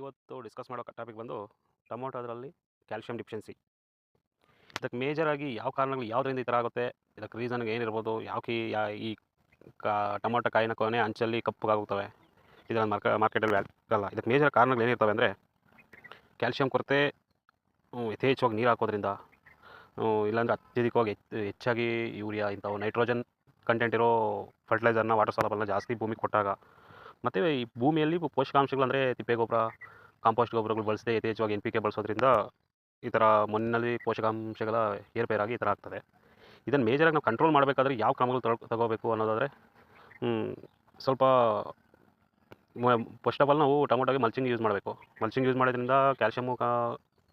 ಇವತ್ತು ಡಿಸ್ಕಸ್ ಮಾಡೋ ಟಾಪಿಕ್ ಬಂದು ಟೊಮೊಟೊದ್ರಲ್ಲಿ ಕ್ಯಾಲ್ಶಿಯಂ ಡಿಫಿಷಿಯನ್ಸಿ. ಇದಕ್ಕೆ ಮೇಜರಾಗಿ ಯಾವ ಕಾರಣಗಳು ಯಾವುದರಿಂದ ಈ ಥರ ಆಗುತ್ತೆ ಇದಕ್ಕೆ ರೀಸನ್ಗೆ ಏನಿರ್ಬೋದು, ಯಾವ ಕಿ, ಯಾ, ಈ ಕಾ, ಟೊಮೊಟೊ ಕಾಯಿನ ಕೊನೆ ಅಂಚಲ್ಲಿ ಕಪ್ಪಗಾಗುತ್ತವೆ. ಇದನ್ನು ಮಾರ್ಕ ಮಾರ್ಕೆಟಲ್ಲಿ ಆಗಲ್ಲ ಇದಕ್ಕೆ ಮೇಜರ್ ಕಾರಣಗಳು ಏನಿರ್ತವೆ ಅಂದರೆ, ಕ್ಯಾಲ್ಶಿಯಂ ಕೊರತೆ ಯಥೇಚ್ಛವಾಗಿ ನೀರು ಹಾಕೋದ್ರಿಂದ ಇಲ್ಲಾಂದರೆ ಅತ್ಯಧಿಕವಾಗಿ ಹೆಚ್ಚು, ಹೆಚ್ಚಾಗಿ ಯೂರಿಯಾ ಇಂಥವು, ನೈಟ್ರೋಜನ್ ಕಂಟೆಂಟ್ ಇರೋ ಫರ್ಟಿಲೈಸರ್ನ ವಾಟರ್ ಸಾಲಬಲ್ನ ಜಾಸ್ತಿ ಭೂಮಿಗೆ ಕೊಟ್ಟಾಗ ಮತ್ತು ಈ ಭೂಮಿಯಲ್ಲಿ ಪೋಷಕಾಂಶಗಳು ಅಂದರೆ ತಿಪ್ಪೆ ಗೊಬ್ಬರ, ಕಾಂಪೋಸ್ಟ್ ಗೊಬ್ಬರಗಳು ಬಳಸದೆ ಯಥೇಚ್ಛವಾಗಿ ಎನ್ ಪಿ ಬಳಸೋದ್ರಿಂದ ಈ ಥರ ಮಣ್ಣಿನಲ್ಲಿ ಪೋಷಕಾಂಶಗಳ ಏರ್ಪೇರಾಗಿ ಈ ಥರ ಆಗ್ತದೆ. ಇದನ್ನು ಮೇಜರಾಗಿ ನಾವು ಕಂಟ್ರೋಲ್ ಮಾಡಬೇಕಾದ್ರೆ ಯಾವ ಕ್ರಮಗಳು ತಗೊ ತಗೋಬೇಕು ಅನ್ನೋದಾದರೆ ಸ್ವಲ್ಪ ಫಸ್ಟ್ ಆಫ್ ಆಲ್ ನಾವು ಟೊಮೊಟೊಗೆ ಮಲ್ಚಿಂಗ್ ಯೂಸ್ ಮಾಡಬೇಕು. ಮಲ್ಚಿಂಗ್ ಯೂಸ್ ಮಾಡೋದ್ರಿಂದ ಕ್ಯಾಲ್ಶಿಯಮ್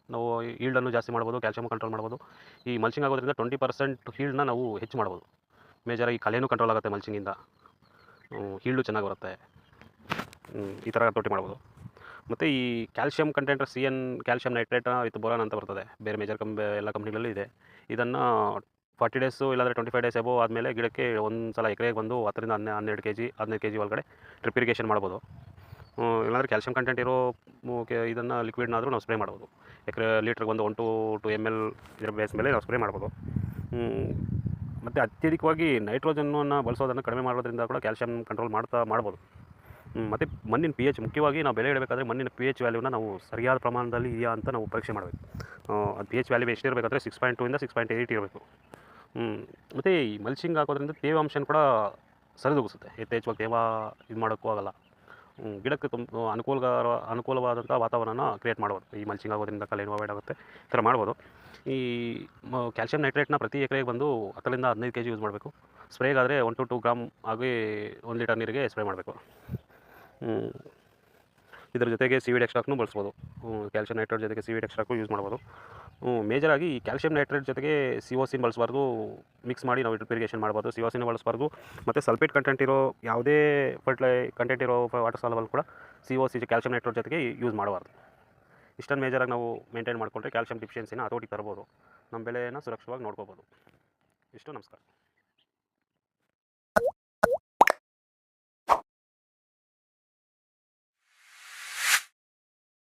ನಾವು ಈಲ್ಡನ್ನು ಜಾಸ್ತಿ ಮಾಡ್ಬೋದು ಕ್ಯಾಲ್ಶಿಯಮ್ ಕಂಟ್ರೋಲ್ ಮಾಡ್ಬೋದು. ಈ ಮಲ್ಚಿಂಗ್ ಆಗೋದ್ರಿಂದ ಟ್ವೆಂಟಿ ಪರ್ಸೆಂಟ್ ಹೀಲ್ಡ್ನ ನಾವು ಹೆಚ್ಚು ಮಾಡ್ಬೋದು. ಮೇಜರಾಗಿ ಕಲೆಯೂ ಕಂಟ್ರೋಲ್ ಆಗುತ್ತೆ ಮಲ್ಚಿಂಗಿಂದ ಹೀಲ್ಡು ಚೆನ್ನಾಗಿ ಬರುತ್ತೆ. ಈ ಥರ ತೊಟ್ಟಿ ಮಾಡ್ಬೋದು. ಮತ್ತು ಈ calcium content C N calcium nitrate ಇತ್ತು ಬೋರಾನ್ ಅಂತ ಬರ್ತದೆ. ಬೇರೆ ಮೇಜರ್ ಕಂಬ ಎಲ್ಲ ಕಂಪ್ನಿಗಳಲ್ಲಿ ಇದೆ. ಇದನ್ನು ಫಾರ್ಟಿ ಡೇಸು ಇಲ್ಲಾಂದರೆ ಟ್ವೆಂಟಿ ಫೈವ್ ಡೇಸ್ ಎಬೋ ಆದಮೇಲೆ ಗಿಡಕ್ಕೆ ಒಂದು ಸಲ ಎಕರೆಗೆ ಬಂದು ಹತ್ತರಿಂದ ಹನ್ನೆ, ಹನ್ನೆರಡು ಕೆ ಜಿ ಹದಿನೈದು ಕೆ ಜಿ ಒಳಗಡೆ ಡ್ರಿಪ್ ಇರಿಗೇಷನ್ ಮಾಡ್ಬೋದು. ಇಲ್ಲಾಂದರೆ ಕ್ಯಾಲ್ಶಿಯಂ ಕಂಟೆಂಟ್ ಇರೋ ಇದನ್ನು ಲಿಕ್ವಿಡ್ನಾದರೂ ನಾವು ಸ್ಪ್ರೇ ಮಾಡ್ಬೋದು. ಎಕರೆ ಲೀಟ್ರಿಗೆ ಒಂದು one two two M L ಇದರ ಬೇಸ್ ಮೇಲೆ ನಾವು ಸ್ಪ್ರೇ ಮಾಡ್ಬೋದು. ಮತ್ತು ಅತ್ಯಧಿಕವಾಗಿ ನೈಟ್ರೋಜನ್ನು ಬಳಸೋದನ್ನು ಕಡಿಮೆ ಮಾಡೋದ್ರಿಂದ ಕೂಡ ಕ್ಯಾಲ್ಶಿಯಂ ಕಂಟ್ರೋಲ್ ಮಾಡ್ತಾ, ಮಾಡ್ಬೋದು. ಮತ್ತು ಮಣ್ಣಿನ ಪಿ ಎಚ್ ಮುಖ್ಯವಾಗಿ ನಾವು ಬೆಳೆ ಇಡಬೇಕಾದ್ರೆ ಮಣ್ಣಿನ ಪಿ ಎಚ್ ವ್ಯಾಲ್ಯೂನ ನಾವು ಸರಿಯಾದ ಪ್ರಮಾಣದಲ್ಲಿ ಇದೆಯಾ ಅಂತ ನಾವು ಪರೀಕ್ಷೆ ಮಾಡಬೇಕು. ಅದು ಪಿ ಎಚ್ ವ್ಯಾಲ್ಯೂ ಎಷ್ಟಿರಬೇಕಾದ್ರೆ ಸಿಕ್ಸ್ ಪಾಯಿಂಟ್ ಟೂಯಿಂದ ಸಿಕ್ಸ್ ಪಾಯಿಂಟ್ ಏಯ್ಟ್ ಇರಬೇಕು. ಮತ್ತು ಈ ಮಲ್ಚಿಂಗ್ ಹಾಕೋದ್ರಿಂದ ತೇವಾಂಶನ ಕೂಡ ಸರಿದೂಗಿಸುತ್ತೆ. ಯಥೇಚ್ಛವಾಗಿ ತೇವ ಇದು ಮಾಡೋಕ್ಕೂ ಆಗಲ್ಲ. ಗಿಡಕ್ಕೆ ತುಂಬ ಅನುಕೂಲಕರ ಅನುಕೂಲವಾದಂಥ ವಾತಾವರಣ ಕ್ರಿಯೇಟ್ ಮಾಡ್ಬೋದು. ಈ ಮಲ್ಚಿಂಗ್ ಆಗೋದ್ರಿಂದ ಕಲೆ ಅವಾಯ್ಡ್ ಆಗುತ್ತೆ. ಈ ಥರ ಮಾಡ್ಬೋದು. ಈ ಕ್ಯಾಲ್ಶಿಯಂ ನೈಟ್ರೇಟ್ನ ಪ್ರತಿ ಎಕರೆಗೆ ಬಂದು ಹತ್ತರಿಂದ ಹದಿನೈದು ಕೆ ಜಿ ಯೂಸ್ ಮಾಡಬೇಕು. ಸ್ಪ್ರೇಗಾದರೆ ಒನ್ ಟು ಟೂ ಗ್ರಾಮ್ ಆಗಿ ಒಂದು ಲೀಟರ್ ನೀರಿಗೆ ಸ್ಪ್ರೇ ಮಾಡಬೇಕು. ಇದ್ರ ಜೊತೆಗೆ ಸಿವಿಡ್ ಎಕ್ಸ್ಟ್ರಾಕ್ನು ಬಳಸ್ಬೋದು. ಕ್ಯಾಲ್ಶಿಯಂ ನೈಟ್ರೇಟ್ ಜೊತೆಗೆ ಸಿವಿಡ್ ಎಕ್ಸ್ಟ್ರಾಕು ಯೂಸ್ ಮಾಡ್ಬೋದು. ಮೇಜರಾಗಿ ಈ ಕ್ಯಾಲ್ಶಿಯಂ ನೈಟ್ರೇಟ್ ಜೊತೆಗೆ ಸಿನ ಬಳಸಬಾರ್ದು. ಮಿಕ್ಸ್ ಮಾಡಿ ನಾವು ಇರಿಗೇಷನ್ ಮಾಡ್ಬೋದು. ಸಿಒಸಿನ ಬಳಸಬಾರ್ದು. ಮತ್ತು ಸಲ್ಫೇಟ್ ಕಂಟೆಂಟ್ ಇರೋ ಯಾವುದೇ ಫರ್ಟಿಲೈ ಕಂಟೆಂಟ್ ಇರೋ ವಾಟರ್ ಸಾಲಬಲ್ ಕೂಡ C O C calcium nitrate ಜೊತೆಗೆ ಯೂಸ್ ಮಾಡಬಾರ್ದು. ಇಷ್ಟೊಂದು ಮೇಜರಾಗಿ ನಾವು ಮೇಂಟೈನ್ ಮಾಡಿಕೊಂಡ್ರೆ ಕ್ಯಾಲ್ಶಿಯಂ ಡಿಫಿಷಿಯನ್ಸಿನ ಹತೋಟಿ ತರ್ಬೋದು. ನಮ್ಮ ಬೆಳೆಯನ್ನು ಸುರಕ್ಷಿತವಾಗಿ ನೋಡ್ಕೋಬೋದು. ಇಷ್ಟು, ನಮಸ್ಕಾರ.